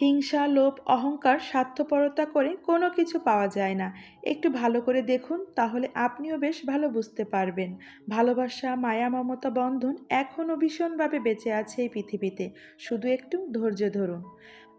হিংসা, লোভ, অহংকার, স্বার্থপরতা করে কোনো কিছু পাওয়া যায় না। একটু ভালো করে দেখুন, তাহলে আপনিও বেশ ভালো বুঝতে পারবেন। ভালোবাসা, মায়া, মমতা বন্ধন এখনও ভীষণভাবে বেঁচে আছে এই পৃথিবীতে। শুধু একটু ধৈর্য ধরুন।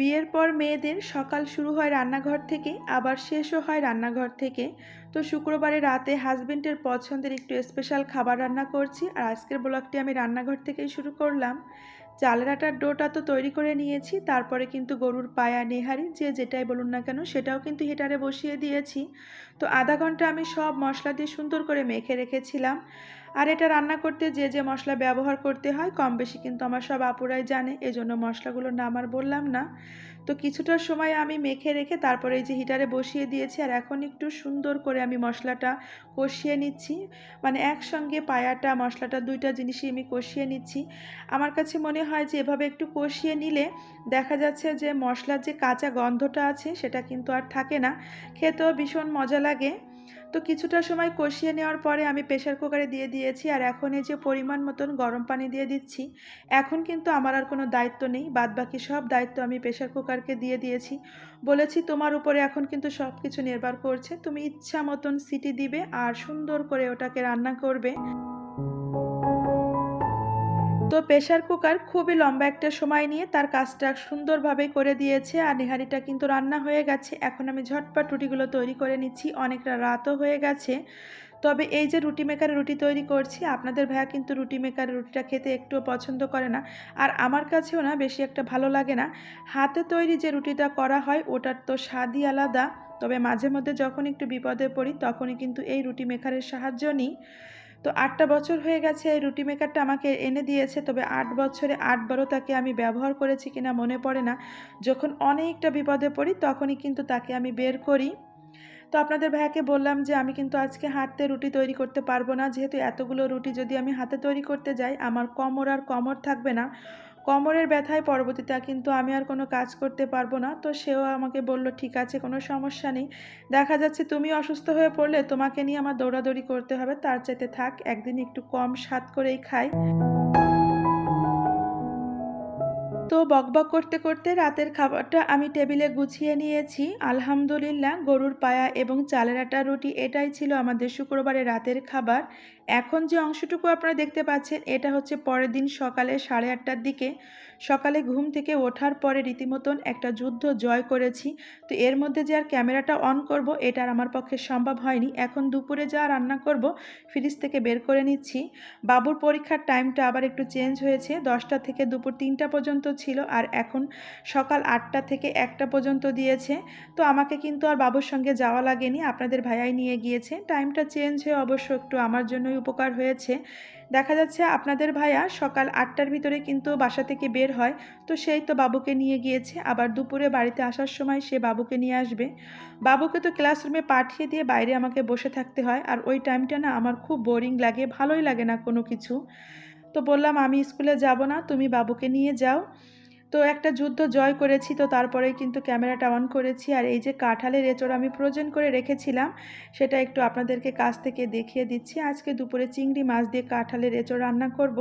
বিয়ের পর মেয়েদের সকাল শুরু হয় রান্নাঘর থেকে, আবার শেষও হয় রান্নাঘর থেকে। তো শুক্রবারে রাতে হাজবেন্ডের পছন্দের একটু স্পেশাল খাবার রান্না করছি আর আজকের ব্লগটি আমি রান্নাঘর থেকেই শুরু করলাম। চালের আটার ডোটা তো তৈরি করে নিয়েছি, তারপরে কিন্তু গরুর পায়া নেহারি, যে যেটাই বলুন না কেন, সেটাও কিন্তু হিটারে বসিয়ে দিয়েছি। তো আধা ঘণ্টা আমি সব মশলা দিয়ে সুন্দর করে মেখে রেখেছিলাম। আর এটা রান্না করতে যে যে মশলা ব্যবহার করতে হয়, কম বেশি কিন্তু আমার সব আপুরাই জানে, এজন্য মশলাগুলোর নাম আর বললাম না। তো কিছুটা সময় আমি মেখে রেখে তারপরে এই যে হিটারে বসিয়ে দিয়েছি, আর এখন একটু সুন্দর করে আমি মশলাটা কষিয়ে নিচ্ছি। মানে একসঙ্গে পায়াটা, মশলাটা দুইটা জিনিসই আমি কষিয়ে নিচ্ছি। আমার কাছে মনে হয় যে এভাবে একটু কষিয়ে নিলে দেখা যাচ্ছে যে মশলার যে কাঁচা গন্ধটা আছে, সেটা কিন্তু আর থাকে না। খেতেও ভীষণ মজা লাগে। তো কিছুটা সময় কষিয়ে নেওয়ার পরে আমি প্রেশার কুকারে দিয়ে দিয়েছি আর এখন এই যে পরিমাণ মতন গরম পানি দিয়ে দিচ্ছি, এখন কিন্তু আমার আর কোনো দায়িত্ব নেই বাদ বাকি সব দায়িত্ব আমি প্রেশার কুকারকে দিয়ে দিয়েছি। বলেছি তোমার উপরে এখন কিন্তু সব কিছু নির্ভর করছে, তুমি ইচ্ছা মতন সিটি দিবে আর সুন্দর করে ওটাকে রান্না করবে। তো প্রেশার কুকার খুবই লম্বা একটা সময় নিয়ে তার কাজটা সুন্দরভাবে করে দিয়েছে আর নিহারিটা কিন্তু রান্না হয়ে গেছে। এখন আমি ঝটপট রুটিগুলো তৈরি করে নিচ্ছি, অনেকটা রাতও হয়ে গেছে। তবে এই যে রুটি মেকারে রুটি তৈরি করছি, আপনাদের ভাইয়া কিন্তু রুটি মেকারে রুটিটা খেতে একটুও পছন্দ করে না। আর আমার কাছেও না বেশি একটা ভালো লাগে না। হাতে তৈরি যে রুটিটা করা হয়, ওটার তো স্বাদই আলাদা। তবে মাঝে মধ্যে যখন একটু বিপদে পড়ি, তখনই কিন্তু এই রুটি মেকারের সাহায্য নিই। তো আটটা বছর হয়ে গেছে এই রুটি মেকারটা আমাকে এনে দিয়েছে, তবে আট বছরে আটবারও তাকে আমি ব্যবহার করেছি কিনা মনে পড়ে না। যখন অনেকটা বিপদে পড়ি, তখনই কিন্তু তাকে আমি বের করি। তো আপনাদের ভাইয়াকে বললাম যে, আমি কিন্তু আজকে হাতে রুটি তৈরি করতে পারব না। যেহেতু এতগুলো রুটি যদি আমি হাতে তৈরি করতে যাই, আমার কমর আর কমর থাকবে না। কোমরের ব্যথায় পরবর্তীতে কিন্তু আমি আর কোনো কাজ করতে পারব না। তো সেও আমাকে বলল, ঠিক আছে, কোনো সমস্যা নেই। দেখা যাচ্ছে তুমি অসুস্থ হয়ে পড়লে তোমাকে নিয়ে আমার দৌড়াদৌড়ি করতে হবে। তার চাইতে থাক, একদিন একটু কম স্বাদ করেই খাই। তো বকবক করতে করতে রাতের খাবারটা আমি টেবিলে গুছিয়ে নিয়েছি। আলহামদুলিল্লাহ, গরুর পায়া এবং চালের আটা, রুটি, এটাই ছিল আমাদের শুক্রবারে রাতের খাবার। এখন যে অংশটুকু আপনারা দেখতে পাচ্ছেন, এটা হচ্ছে পরের দিন সকালে সাড়ে আটটার দিকে। সকালে ঘুম থেকে ওঠার পরে রীতিমতন একটা যুদ্ধ জয় করেছি। তো এর মধ্যে যে আর ক্যামেরাটা অন করব, এটা আর আমার পক্ষে সম্ভব হয়নি। এখন দুপুরে যা রান্না করব, ফ্রিজ থেকে বের করে নিচ্ছি। বাবুর পরীক্ষার টাইমটা আবার একটু চেঞ্জ হয়েছে। দশটা থেকে দুপুর তিনটা পর্যন্ত ছিল আর এখন সকাল আটটা থেকে একটা পর্যন্ত দিয়েছে। তো আমাকে কিন্তু আর বাবুর সঙ্গে যাওয়া লাগেনি। আপনাদের ভাইয়াই নিয়ে গিয়েছে। টাইমটা চেঞ্জ হয়ে অবশ্য একটু আমার জন্যই উপকার হয়েছে। দেখা যাচ্ছে আপনাদের ভাইয়া সকাল আটটার ভিতরে কিন্তু বাসা থেকে বের হয়। তো সেই তো বাবুকে নিয়ে গিয়েছে। আবার দুপুরে বাড়িতে আসার সময় সে বাবুকে নিয়ে আসবে। বাবুকে তো ক্লাসরুমে পাঠিয়ে দিয়ে বাইরে আমাকে বসে থাকতে হয়। আর ওই টাইমটা না আমার খুব বোরিং লাগে, ভালোই লাগে না কোনো কিছু। তো বললাম, আমি স্কুলে যাব না, তুমি বাবুকে নিয়ে যাও। তো একটা যুদ্ধ জয় করেছি, তো তারপরে কিন্তু ক্যামেরাটা অন করেছি। আর এই যে কাঁঠালের এঁচড় আমি ফ্রোজেন করে রেখেছিলাম, সেটা একটু আপনাদেরকে কাছ থেকে দেখিয়ে দিচ্ছি। আজকে দুপুরে চিংড়ি মাছ দিয়ে কাঁঠালের এঁচড় রান্না করব।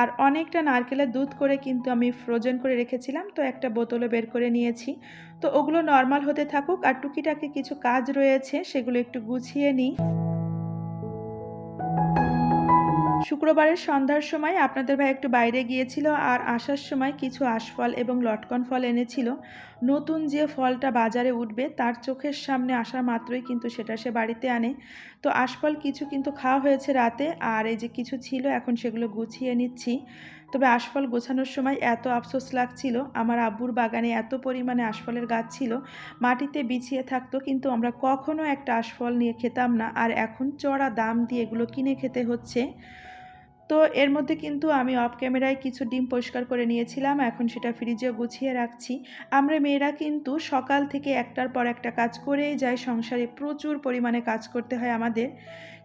আর অনেকটা নারকেলের দুধ করে কিন্তু আমি ফ্রোজেন করে রেখেছিলাম, তো একটা বোতলে বের করে নিয়েছি। তো ওগুলো নর্মাল হতে থাকুক, আর টুকিটাকি কিছু কাজ রয়েছে, সেগুলো একটু গুছিয়ে নিই। শুক্রবারের সন্ধ্যার সময় আপনাদের ভাই একটু বাইরে গিয়েছিল আর আসার সময় কিছু আশফল এবং লটকন ফল এনেছিল। নতুন যে ফলটা বাজারে উঠবে তার চোখের সামনে আসা মাত্রই কিন্তু সেটা সে বাড়িতে আনে। তো আশফল কিছু কিন্তু খাওয়া হয়েছে রাতে আর এই যে কিছু ছিল এখন সেগুলো গুছিয়ে নিচ্ছি। তবে আশফল গোছানোর সময় এত আফসোস লাগছিল। আমার আব্বুর বাগানে এত পরিমাণে আশফলের গাছ ছিল, মাটিতে বিছিয়ে থাকতো কিন্তু আমরা কখনো একটা আশফল নিয়ে খেতাম না। আর এখন চড়া দাম দিয়ে এগুলো কিনে খেতে হচ্ছে। তো এর মধ্যে কিন্তু আমি অফ ক্যামেরায় কিছু ডিম পরিষ্কার করে নিয়েছিলাম, এখন সেটা ফ্রিজে গুছিয়ে রাখছি। আমরা মেয়েরা কিন্তু সকাল থেকে একটার পর একটা কাজ করেই যাই, সংসারে প্রচুর পরিমাণে কাজ করতে হয় আমাদের।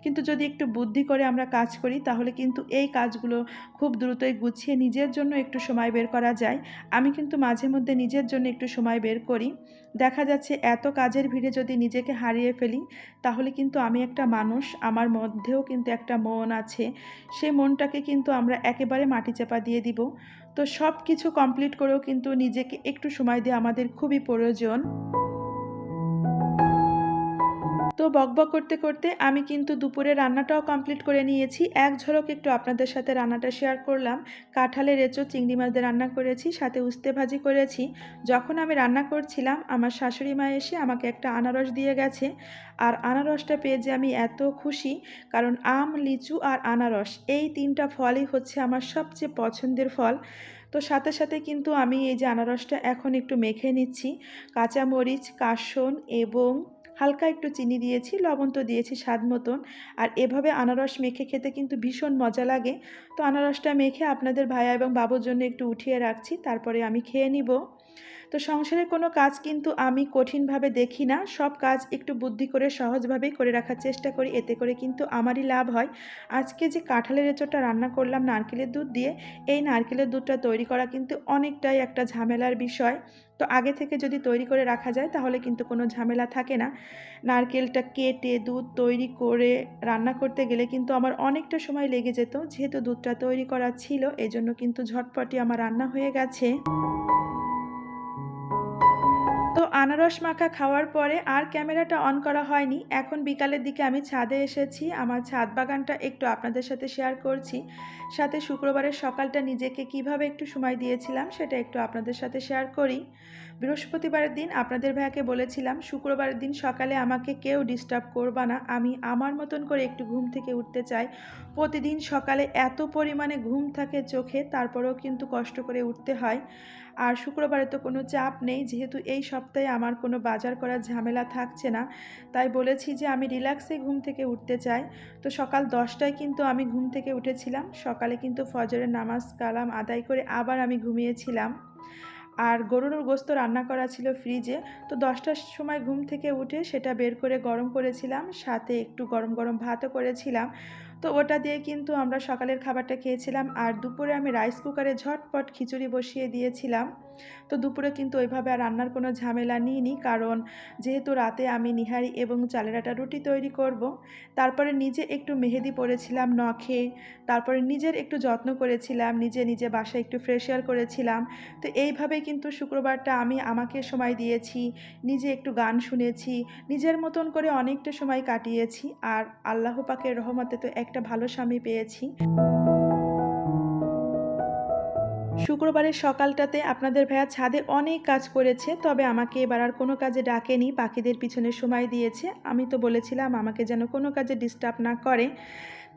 কিন্তু যদি একটু বুদ্ধি করে আমরা কাজ করি, তাহলে কিন্তু এই কাজগুলো খুব দ্রুতই গুছিয়ে নিজের জন্য একটু সময় বের করা যায়। আমি কিন্তু মাঝে মধ্যে নিজের জন্য একটু সময় বের করি। দেখা যাচ্ছে এত কাজের ভিড়ে যদি নিজেকে হারিয়ে ফেলি, তাহলে কিন্তু আমি একটা মানুষ, আমার মধ্যেও কিন্তু একটা মন আছে। সেই মনটাকে কিন্তু আমরা একেবারে মাটি চাপা দিয়ে দিব। তো সব কিছু কমপ্লিট করেও কিন্তু নিজেকে একটু সময় দিয়ে আমাদের খুবই প্রয়োজন। তো বকবক করতে করতে আমি কিন্তু দুপুরে রান্নাটাও কমপ্লিট করে নিয়েছি। এক ঝলক একটু আপনাদের সাথে রান্নাটা শেয়ার করলাম। কাঁঠালের এঁচো চিংড়ি মাছ রান্না করেছি, সাথে উস্তে ভাজি করেছি। যখন আমি রান্না করছিলাম, আমার শাশুড়ি মা এসে আমাকে একটা আনারস দিয়ে গেছে। আর আনারসটা পেয়ে যে আমি এত খুশি, কারণ আম, লিচু আর আনারস, এই তিনটা ফলই হচ্ছে আমার সবচেয়ে পছন্দের ফল। তো সাথে সাথে কিন্তু আমি এই যে আনারসটা এখন একটু মেখে নিচ্ছি। কাঁচামরিচ, কাসন এবং হালকা একটু চিনি দিয়েছি, লবণ তো দিয়েছি স্বাদ মতন। আর এভাবে আনারস মেখে খেতে কিন্তু ভীষণ মজা লাগে। তো আনারসটা মেখে আপনাদের ভাইয়া এবং বাবুর জন্য একটু উঠিয়ে রাখছি, তারপরে আমি খেয়ে নিব। তো সংসারের কোনো কাজ কিন্তু আমি কঠিনভাবে দেখি না। সব কাজ একটু বুদ্ধি করে, সহজভাবেই করে রাখার চেষ্টা করি। এতে করে কিন্তু আমারই লাভ হয়। আজকে যে কাঁঠালের এঁচোড়টা রান্না করলাম নারকেলের দুধ দিয়ে, এই নারকেলের দুধটা তৈরি করা কিন্তু অনেকটাই একটা ঝামেলার বিষয়। তো আগে থেকে যদি তৈরি করে রাখা যায়, তাহলে কিন্তু কোনো ঝামেলা থাকে না। নারকেলটা কেটে দুধ তৈরি করে রান্না করতে গেলে কিন্তু আমার অনেকটা সময় লেগে যেত। যেহেতু দুধটা তৈরি করা ছিল এই জন্য কিন্তু ঝটপটি আমার রান্না হয়ে গেছে। আনারস মাখা খাওয়ার পরে আর ক্যামেরাটা অন করা হয়নি। এখন বিকালের দিকে আমি ছাদে এসেছি। আমার ছাদ বাগানটা একটু আপনাদের সাথে শেয়ার করছি। সাথে শুক্রবারের সকালটা নিজেকে কীভাবে একটু সময় দিয়েছিলাম সেটা একটু আপনাদের সাথে শেয়ার করি। বৃহস্পতিবারের দিন আপনাদের ভাইয়াকে বলেছিলাম, শুক্রবারের দিন সকালে আমাকে কেউ ডিস্টার্ব করবা না। আমি আমার মতন করে একটু ঘুম থেকে উঠতে চাই। প্রতিদিন সকালে এত পরিমাণে ঘুম থাকে চোখে, তারপরেও কিন্তু কষ্ট করে উঠতে হয়। আর শুক্রবারে তো কোনো চাপ নেই, যেহেতু এই সপ্তাহে আমার কোনো বাজার করার ঝামেলা থাকছে না। তাই বলেছি যে আমি রিল্যাক্সে ঘুম থেকে উঠতে চাই। তো সকাল দশটায় কিন্তু আমি ঘুম থেকে উঠেছিলাম। সকালে কিন্তু ফজরের নামাজ কালাম আদায় করে আবার আমি ঘুমিয়েছিলাম। আর গরুর গোস্ত রান্না করা ছিল ফ্রিজে। তো দশটার সময় ঘুম থেকে উঠে সেটা বের করে গরম করেছিলাম, সাথে একটু গরম গরম ভাতও করেছিলাম। তো ওটা দিয়ে কিন্তু আমরা সকালের খাবারটা খেয়েছিলাম, আর দুপুরে আমি রাইস কুকারে ঝটপট খিচুড়ি বসিয়ে দিয়েছিলাম। তো দুপুরে কিন্তু ওইভাবে আর রান্নার কোনো ঝামেলা নিইনি। কারণ যেহেতু রাতে আমি নিহারি এবং চালের আটা রুটি তৈরি করব। তারপরে নিজে একটু মেহেদি পরেছিলাম নখে তারপরে নিজের একটু যত্ন করেছিলাম, নিজে নিজে বাসায় একটু ফ্রেশিয়ার করেছিলাম। তো এইভাবে কিন্তু শুক্রবারটা আমি আমাকে সময় দিয়েছি, নিজে একটু গান শুনেছি, নিজের মতন করে অনেকটা সময় কাটিয়েছি। আর আল্লাহ পাকের রহমতে তো একটা ভালো স্বামী পেয়েছি। শুক্রবারের সকালটাতে আপনাদের ভাইয়া ছাদে অনেক কাজ করেছে, তবে আমাকে এবার আর কোনো কাজে ডাকেনি পাখিদের পিছনে সময় দিয়েছে। আমি তো বলেছিলাম আমাকে যেন কোনো কাজে ডিস্টার্ব না করে।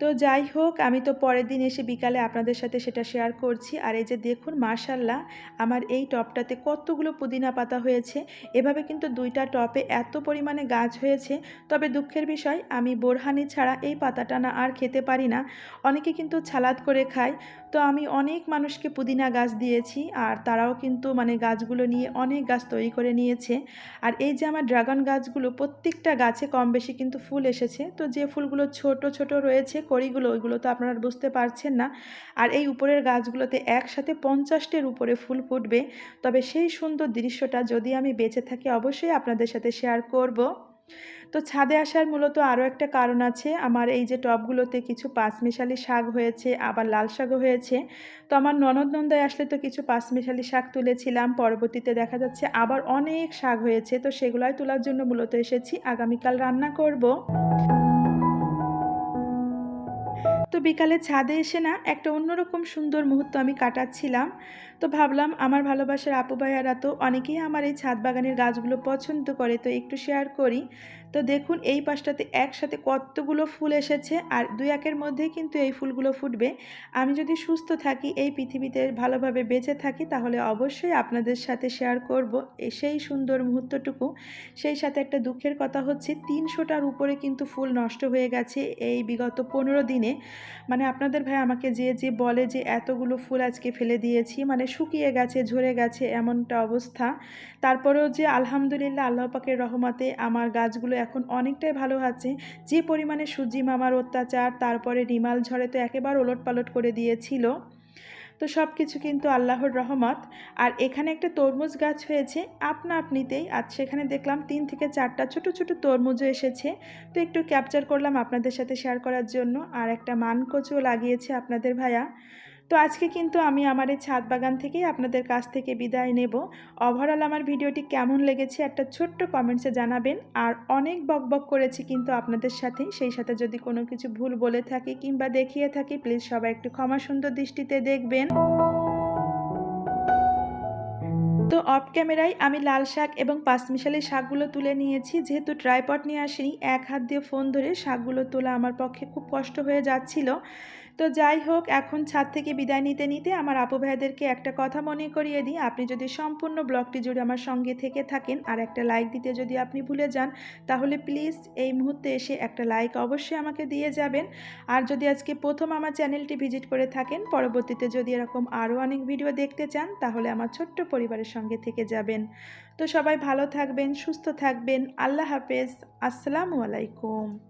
তো যাই হোক, আমি তো পরের দিন এসে বিকালে আপনাদের সাথে সেটা শেয়ার করছি। আর এই যে দেখুন মার্শাল্লাহ আমার এই টপটাতে কতগুলো পুদিনা পাতা হয়েছে। এভাবে কিন্তু দুইটা টপে এত পরিমাণে গাছ হয়েছে। তবে দুঃখের বিষয়, আমি বোরহানি ছাড়া এই পাতাটা না আর খেতে পারি না। অনেকে কিন্তু ছালাদ করে খায়। তো আমি অনেক মানুষকে পুদিনা গাছ দিয়েছি আর তারাও কিন্তু মানে গাছগুলো নিয়ে অনেক গাছ তৈরি করে নিয়েছে। আর এই যে আমার ড্রাগন গাছগুলো প্রত্যেকটা গাছে কম বেশি কিন্তু ফুল এসেছে। তো যে ফুলগুলো ছোট ছোট রয়েছে, কড়িগুলো, ওইগুলো তো আপনারা বুঝতে পারছেন না। আর এই উপরের গাছগুলোতে একসাথে পঞ্চাশটির উপরে ফুল ফুটবে। তবে সেই সুন্দর দৃশ্যটা যদি আমি বেঁচে থাকি, অবশ্যই আপনাদের সাথে শেয়ার করব। তো ছাদে আসার মূলত আরও একটা কারণ আছে। আমার এই যে টবগুলোতে কিছু পাঁচমিশালি শাক হয়েছে, আবার লাল শাকও হয়েছে। তো আমার ননদ নন্দায় আসলে তো কিছু পাঁচমিশালি শাক তুলেছিলাম। পরবর্তীতে দেখা যাচ্ছে আবার অনেক শাক হয়েছে। তো সেগুলোই তোলার জন্য মূলত এসেছি। আগামীকাল রান্না করব। তো বিকালে ছাদে এসে না একটা অন্যরকম সুন্দর মুহূর্ত আমি কাটাচ্ছিলাম। তো ভাবলাম আমার ভালোবাসার আপু ভাইয়ারা তো অনেকেই আমার এই ছাদ বাগানের গাছগুলো পছন্দ করে, তো একটু শেয়ার করি। তো দেখুন, এই পাশটাতে একসাথে কতগুলো ফুল এসেছে আর দুই একের মধ্যেই কিন্তু এই ফুলগুলো ফুটবে। আমি যদি সুস্থ থাকি, এই পৃথিবীতে ভালোভাবে বেঁচে থাকি, তাহলে অবশ্যই আপনাদের সাথে শেয়ার করব। সেই সুন্দর মুহূর্তটুকু। সেই সাথে একটা দুঃখের কথা হচ্ছে, তিনশোটার উপরে কিন্তু ফুল নষ্ট হয়ে গেছে এই বিগত পনেরো দিনে। মানে আপনাদের ভাই আমাকে যে যে বলে যে, এতগুলো ফুল আজকে ফেলে দিয়েছি। মানে শুকিয়ে গেছে, ঝরে গেছে এমনটা অবস্থা। তারপরেও যে, আলহামদুলিল্লাহ, আল্লাহ পাকের রহমতে আমার গাছগুলো এখন অনেকটাই ভালো আছে। যে পরিমাণে সুজি মামার অত্যাচার, তারপরে রিমাল ঝড়ে তো একেবারে ওলটপালট করে দিয়েছিল। তো সব কিছু কিন্তু আল্লাহর রহমত। আর এখানে একটা তরমুজ গাছ হয়েছে, আপনা আপনিতেই। আজ সেখানে দেখলাম তিন থেকে চারটা ছোট ছোট তরমুজও এসেছে। তো একটু ক্যাপচার করলাম আপনাদের সাথে শেয়ার করার জন্য। আর একটা মানকচুও লাগিয়েছে আপনাদের ভাইয়া। তো আজকে কিন্তু আমি আমার এই ছাদ বাগান থেকেই আপনাদের কাছ থেকে বিদায় নেব। ওভারঅল আমার ভিডিওটি কেমন লেগেছে একটা ছোট্ট কমেন্টসে জানাবেন। আর অনেক বকবক করেছি কিন্তু আপনাদের সাথে। সেই সাথে যদি কোনো কিছু ভুল বলে থাকি কিংবা দেখিয়ে থাকি প্লিজ সবাই একটু ক্ষমা সুন্দর দৃষ্টিতে দেখবেন। তো অফ ক্যামেরায় আমি লাল শাক এবং পাঁচমিশালি শাকগুলো তুলে নিয়েছি। যেহেতু ট্রাইপড নিয়ে আসিনি, এক হাত দিয়ে ফোন ধরে শাকগুলো তোলা আমার পক্ষে খুব কষ্ট হয়ে যাচ্ছিল। তো যাই হোক, এখন ছাদ থেকে বিদায় নিতে নিতে আমার আপু ভাইদেরকে একটা কথা মনে করিয়ে দিই। আপনি যদি সম্পূর্ণ ব্লগটি জুড়ে আমার সঙ্গে থেকে থাকেন আর একটা লাইক দিতে যদি আপনি ভুলে যান, তাহলে প্লিজ এই মুহূর্তে এসে একটা লাইক অবশ্যই আমাকে দিয়ে যাবেন। আর যদি আজকে প্রথম আমার চ্যানেলটি ভিজিট করে থাকেন, পরবর্তীতে যদি এরকম আরও অনেক ভিডিও দেখতে চান, তাহলে আমার ছোট্ট পরিবারের সঙ্গে থেকে যাবেন। তো সবাই ভালো থাকবেন, সুস্থ থাকবেন। আল্লাহ হাফেজ। আসসালামু আলাইকুম।